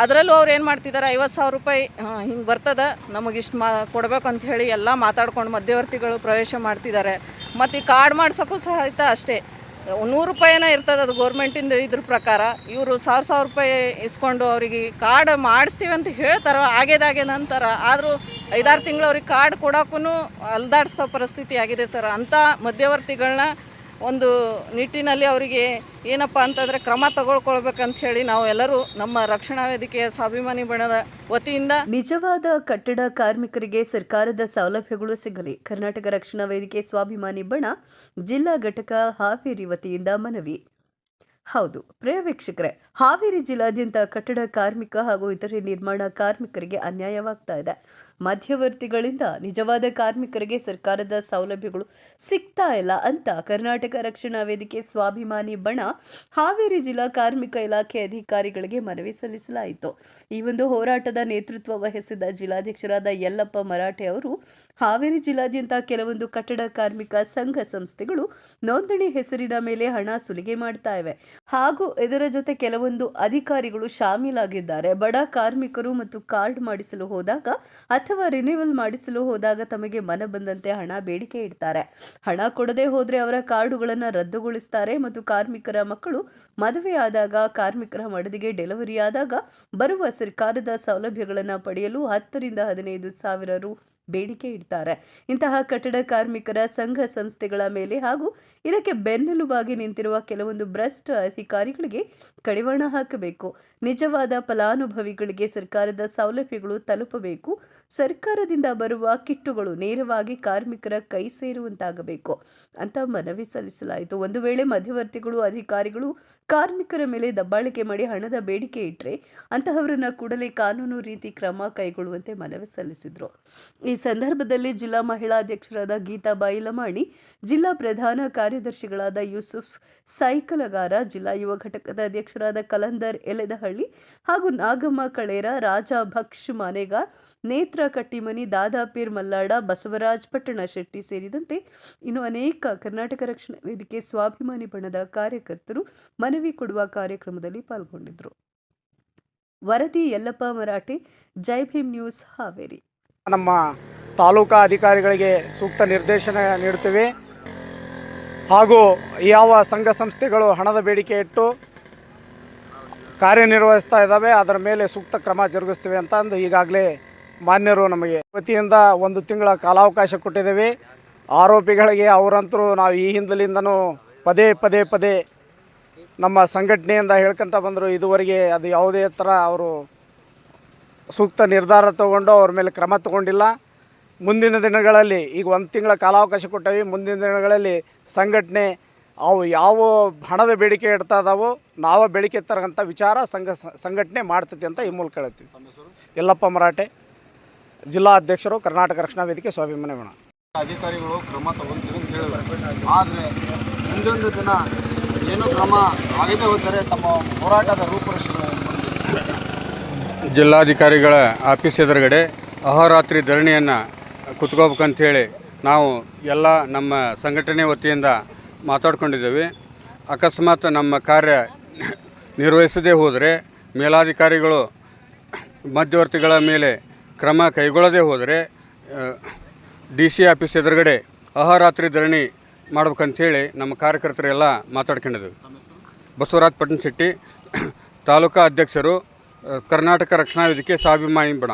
ಅದರಲ್ಲೂ ಅವ್ರು ಏನು ಮಾಡ್ತಿದ್ದಾರೆ ಐವತ್ತು ಸಾವಿರ ರೂಪಾಯಿ ಹಿಂಗೆ ಬರ್ತದೆ, ನಮಗೆ ಇಷ್ಟು ಮಾ, ಕೊಡಬೇಕು ಅಂತ ಹೇಳಿ ಎಲ್ಲ ಮಾತಾಡ್ಕೊಂಡು ಮಧ್ಯವರ್ತಿಗಳು ಪ್ರವೇಶ ಮಾಡ್ತಿದ್ದಾರೆ ಮತ್ತು ಈ ಕಾರ್ಡ್ ಮಾಡ್ಸೋಕ್ಕೂ ಸಹಿತ ಅಷ್ಟೇ. ನೂರು ರೂಪಾಯಿನ ಇರ್ತದೆ ಅದು ಗೌರ್ಮೆಂಟಿಂದ ಇದ್ರ ಪ್ರಕಾರ. ಇವರು ಸಾವಿರ ಸಾವಿರ ರೂಪಾಯಿ ಇಸ್ಕೊಂಡು ಅವರಿಗೆ ಕಾರ್ಡ್ ಮಾಡಿಸ್ತೀವಿ ಅಂತ ಹೇಳ್ತಾರೆ ಆಗೇದಾಗೆ ನಂತರ ಆದರೂ ಐದಾರು ತಿಂಗಳು ಅವ್ರಿಗೆ ಕಾರ್ಡ್ ಕೊಡೋಕ್ಕೂ ಅಲ್ದಾಡಿಸೋ ಪರಿಸ್ಥಿತಿ ಆಗಿದೆ ಸರ್. ಅಂಥ ಮಧ್ಯವರ್ತಿಗಳನ್ನ ಒಂದು ನಿಟ್ಟಿನಲ್ಲಿ ಅವರಿಗೆ ಏನಪ್ಪ ಅಂತಂದರೆ ಕ್ರಮ ತಗೊಳ್ಕೊಳ್ಬೇಕಂತ ಹೇಳಿ ನಾವು ಎಲ್ಲರೂ ನಮ್ಮ ರಕ್ಷಣಾ ವೇದಿಕೆಯ ಸ್ವಾಭಿಮಾನಿ ಬಣದ ವತಿಯಿಂದ ನಿಜವಾದ ಕಟ್ಟಡ ಕಾರ್ಮಿಕರಿಗೆ ಸರ್ಕಾರದ ಸೌಲಭ್ಯಗಳು ಸಿಗಲಿ. ಕರ್ನಾಟಕ ರಕ್ಷಣಾ ವೇದಿಕೆ ಸ್ವಾಭಿಮಾನಿ ಬಣ ಜಿಲ್ಲಾ ಘಟಕ ಹಾವೇರಿ ವತಿಯಿಂದ ಮನವಿ. ಹೌದು ಪ್ರಿಯ ಹಾವೇರಿ ಜಿಲ್ಲಾದ್ಯಂತ ಕಟ್ಟಡ ಕಾರ್ಮಿಕ ಹಾಗೂ ಇತರೆ ನಿರ್ಮಾಣ ಕಾರ್ಮಿಕರಿಗೆ ಅನ್ಯಾಯವಾಗ್ತಾ ಇದೆ. ಮಧ್ಯವರ್ತಿಗಳಿಂದ ನಿಜವಾದ ಕಾರ್ಮಿಕರಿಗೆ ಸರ್ಕಾರದ ಸೌಲಭ್ಯಗಳು ಸಿಗ್ತಾ ಇಲ್ಲ ಅಂತ ಕರ್ನಾಟಕ ರಕ್ಷಣಾ ವೇದಿಕೆ ಸ್ವಾಭಿಮಾನಿ ಬಣ ಹಾವೇರಿ ಜಿಲ್ಲಾ ಕಾರ್ಮಿಕ ಇಲಾಖೆ ಅಧಿಕಾರಿಗಳಿಗೆ ಮನವಿ ಸಲ್ಲಿಸಲಾಯಿತು. ಈ ಒಂದು ಹೋರಾಟದ ನೇತೃತ್ವ ವಹಿಸಿದ ಜಿಲ್ಲಾಧ್ಯಕ್ಷರಾದ ಯಲ್ಲಪ್ಪ ಮರಾಠೆ ಅವರು, ಹಾವೇರಿ ಜಿಲ್ಲಾದ್ಯಂತ ಕೆಲವೊಂದು ಕಟ್ಟಡ ಕಾರ್ಮಿಕ ಸಂಘ ಸಂಸ್ಥೆಗಳು ನೋಂದಣಿ ಹೆಸರಿನ ಮೇಲೆ ಹಣ ಸುಲಿಗೆ ಮಾಡ್ತಾ ಇವೆ. ಹಾಗೂ ಇದರ ಜೊತೆ ಕೆಲವೊಂದು ಅಧಿಕಾರಿಗಳು ಶಾಮೀಲಾಗಿದ್ದಾರೆ. ಬಡ ಕಾರ್ಮಿಕರು ಮತ್ತು ಕಾರ್ಡ್ ಮಾಡಿಸಲು ಹೋದಾಗ ರಿನ್ಯೂವಲ್ ಮಾಡಿಸಲು ಹೋದಾಗ ತಮಗೆ ಮನ ಬಂದಂತೆ ಹಣ ಬೇಡಿಕೆ ಇಡ್ತಾರೆ. ಹಣ ಕೊಡದೆ ಹೋದರೆ ಅವರ ಕಾರ್ಡುಗಳನ್ನು ರದ್ದುಗೊಳಿಸ್ತಾರೆ ಮತ್ತು ಕಾರ್ಮಿಕರ ಮಕ್ಕಳು ಮದುವೆಯಾದಾಗ ಕಾರ್ಮಿಕರ ಮಡದಿಗೆ ಡೆಲಿವರಿ ಆದಾಗ ಬರುವ ಸರ್ಕಾರದ ಸೌಲಭ್ಯಗಳನ್ನು ಪಡೆಯಲು ಹತ್ತರಿಂದ ಹದಿನೈದು ಸಾವಿರ ರು ಬೇಡಿಕೆ ಇಡ್ತಾರೆ. ಇಂತಹ ಕಟ್ಟಡ ಕಾರ್ಮಿಕರ ಸಂಘ ಸಂಸ್ಥೆಗಳ ಮೇಲೆ ಹಾಗೂ ಇದಕ್ಕೆ ಬೆನ್ನೆಲುಬಾಗಿ ನಿಂತಿರುವ ಕೆಲವೊಂದು ಭ್ರಷ್ಟ ಅಧಿಕಾರಿಗಳಿಗೆ ಕಡಿವಾಣ ಹಾಕಬೇಕು. ನಿಜವಾದ ಫಲಾನುಭವಿಗಳಿಗೆ ಸರ್ಕಾರದ ಸೌಲಭ್ಯಗಳು ತಲುಪಬೇಕು. ಸರ್ಕಾರದಿಂದ ಬರುವ ಕಿಟ್ಟುಗಳು ನೇರವಾಗಿ ಕಾರ್ಮಿಕರ ಕೈ ಸೇರುವಂತಾಗಬೇಕು ಅಂತ ಮನವಿ ಸಲ್ಲಿಸಲಾಯಿತು. ಒಂದು ವೇಳೆ ಮಧ್ಯವರ್ತಿಗಳು, ಅಧಿಕಾರಿಗಳು ಕಾರ್ಮಿಕರ ಮೇಲೆ ದಬ್ಬಾಳಿಕೆ ಮಾಡಿ ಹಣದ ಬೇಡಿಕೆ ಇಟ್ಟರೆ ಅಂತಹವರನ್ನ ಕೂಡಲೇ ಕಾನೂನು ರೀತಿ ಕ್ರಮ ಕೈಗೊಳ್ಳುವಂತೆ ಮನವಿ ಸಲ್ಲಿಸಿದರು. ಈ ಸಂದರ್ಭದಲ್ಲಿ ಜಿಲ್ಲಾ ಮಹಿಳಾ ಅಧ್ಯಕ್ಷರಾದ ಗೀತಾಬಾಯಿ ಲಮಾಣಿ, ಜಿಲ್ಲಾ ಪ್ರಧಾನ ಕಾರ್ಯದರ್ಶಿಗಳಾದ ಯೂಸುಫ್ ಸೈಕಲಗಾರ, ಜಿಲ್ಲಾ ಯುವ ಘಟಕದ ಅಧ್ಯಕ್ಷರಾದ ಕಲಂದರ್ ಎಲೆದಹಳ್ಳಿ ಹಾಗೂ ನಾಗಮ್ಮ ಕಳೇರ, ರಾಜಾ ಭಕ್ಷ್ ಮಾನೆಗಾರ್ ನೇತ್ರ ಕಟ್ಟಿಮನಿ ದಾದಾಪೀರ್ ಮಲ್ಲಾಡ, ಬಸವರಾಜ್ ಪಟ್ಟಣ ಶೆಟ್ಟಿ ಸೇರಿದಂತೆ ಇನ್ನು ಅನೇಕ ಕರ್ನಾಟಕ ರಕ್ಷಣಾ ವೇದಿಕೆ ಸ್ವಾಭಿಮಾನಿ ಬಣದ ಕಾರ್ಯಕರ್ತರು ಮನವಿ ಕೊಡುವ ಕಾರ್ಯಕ್ರಮದಲ್ಲಿ ಪಾಲ್ಗೊಂಡಿದ್ದರು. ವರದಿ ಯಲ್ಲಪ್ಪ ಮರಾಠಿ, ಜೈ ಭೀಮ್ ನ್ಯೂಸ್, ಹಾವೇರಿ. ನಮ್ಮ ತಾಲೂಕಾ ಅಧಿಕಾರಿಗಳಿಗೆ ಸೂಕ್ತ ನಿರ್ದೇಶನ ನೀಡುತ್ತೇವೆ. ಹಾಗೂ ಯಾವ ಸಂಘ ಸಂಸ್ಥೆಗಳು ಹಣದ ಬೇಡಿಕೆ ಇಟ್ಟು ಕಾರ್ಯನಿರ್ವಹಿಸ್ತಾ ಇದ್ದಾವೆ, ಅದರ ಮೇಲೆ ಸೂಕ್ತ ಕ್ರಮ ಜರುಗಿಸ್ತೀವಿ ಅಂತ ಅಂದು ಈಗಾಗಲೇ ಮಾನ್ಯರು ನಮಗೆ ವತಿಯಿಂದ ಒಂದು ತಿಂಗಳ ಕಾಲಾವಕಾಶ ಕೊಟ್ಟಿದ್ದೇವೆ. ಆರೋಪಿಗಳಿಗೆ ಅವರಂತರೂ ನಾವು ಈ ಹಿಂದಲಿಂದನೂ ಪದೇ ಪದೇ ಪದೇ ನಮ್ಮ ಸಂಘಟನೆಯಿಂದ ಹೇಳ್ಕೊಂತ ಬಂದರು. ಇದುವರೆಗೆ ಅದು ಯಾವುದೇ ಥರ ಅವರು ಸೂಕ್ತ ನಿರ್ಧಾರ ತಗೊಂಡು ಅವ್ರ ಮೇಲೆ ಕ್ರಮ ತಗೊಂಡಿಲ್ಲ. ಮುಂದಿನ ದಿನಗಳಲ್ಲಿ ಈಗ ಒಂದು ತಿಂಗಳ ಕಾಲಾವಕಾಶ ಕೊಟ್ಟವಿ. ಮುಂದಿನ ದಿನಗಳಲ್ಲಿ ಸಂಘಟನೆ ಅವು ಯಾವ ಹಣದ ಬೇಡಿಕೆ ಇಡ್ತಾ ಇದಾವೋ ನಾವು ಬೇಡಿಕೆ ತರಗಂಥ ವಿಚಾರ ಸಂಘ ಸಂಘಟನೆ ಮಾಡ್ತತಿ ಅಂತ ಈ ಮೂಲಕ ಹೇಳ್ತೀವಿ. ಯಲ್ಲಪ್ಪ ಮರಾಠೆ. ಜಿಲ್ಲಾ ಅಧ್ಯಕ್ಷರು ಕರ್ನಾಟಕ ರಕ್ಷಣಾ ವೇದಿಕೆ ಸ್ವಾಭಿಮಾನಿ ಬಣ ಅಧಿಕಾರಿಗಳು ಕ್ರಮ ತಗೊಂತೀವಿ ಅಂತ ಹೇಳಿದ್ರು ಆದರೆ ಮುಂದೊಂದು ದಿನ ಏನು ಕ್ರಮ ಆಗದೆ ಹೋದರೆ ತಮ್ಮ ಹೋರಾಟದ ರೂಪುರೇಷೆಗಳು ಜಿಲ್ಲಾಧಿಕಾರಿಗಳ ಆಫೀಸ್ ಎದುರುಗಡೆ ಅಹೋರಾತ್ರಿ ಧರಣಿಯನ್ನು ಕುತ್ಕೋಬೇಕಂಥೇಳಿ ನಾವು ಎಲ್ಲ ನಮ್ಮ ಸಂಘಟನೆ ವತಿಯಿಂದ ಮಾತಾಡ್ಕೊಂಡಿದ್ದೇವೆ. ಅಕಸ್ಮಾತ್ ನಮ್ಮ ಕಾರ್ಯ ನಿರ್ವಹಿಸದೇ ಹೋದರೆ ಮೇಲಾಧಿಕಾರಿಗಳು ಮಧ್ಯವರ್ತಿಗಳ ಮೇಲೆ ಕ್ರಮ ಕೈಗೊಳ್ಳದೇ ಹೋದರೆ ಡಿ ಸಿ ಆಫೀಸ್ ಎದುರುಗಡೆ ಅಹರಾತ್ರಿ ಧರಣಿ ಮಾಡ್ಬೇಕಂಥೇಳಿ ನಮ್ಮ ಕಾರ್ಯಕರ್ತರೆಲ್ಲ ಮಾತಾಡ್ಕೊಂಡಿದ್ವಿ ಬಸವರಾಜ್ ಪಟ್ಟಣಶೆಟ್ಟಿ ತಾಲೂಕಾ ಅಧ್ಯಕ್ಷರು ಕರ್ನಾಟಕ ರಕ್ಷಣಾ ವೇದಿಕೆ ಸ್ವಾಭಿಮಾನಿ ಬಣ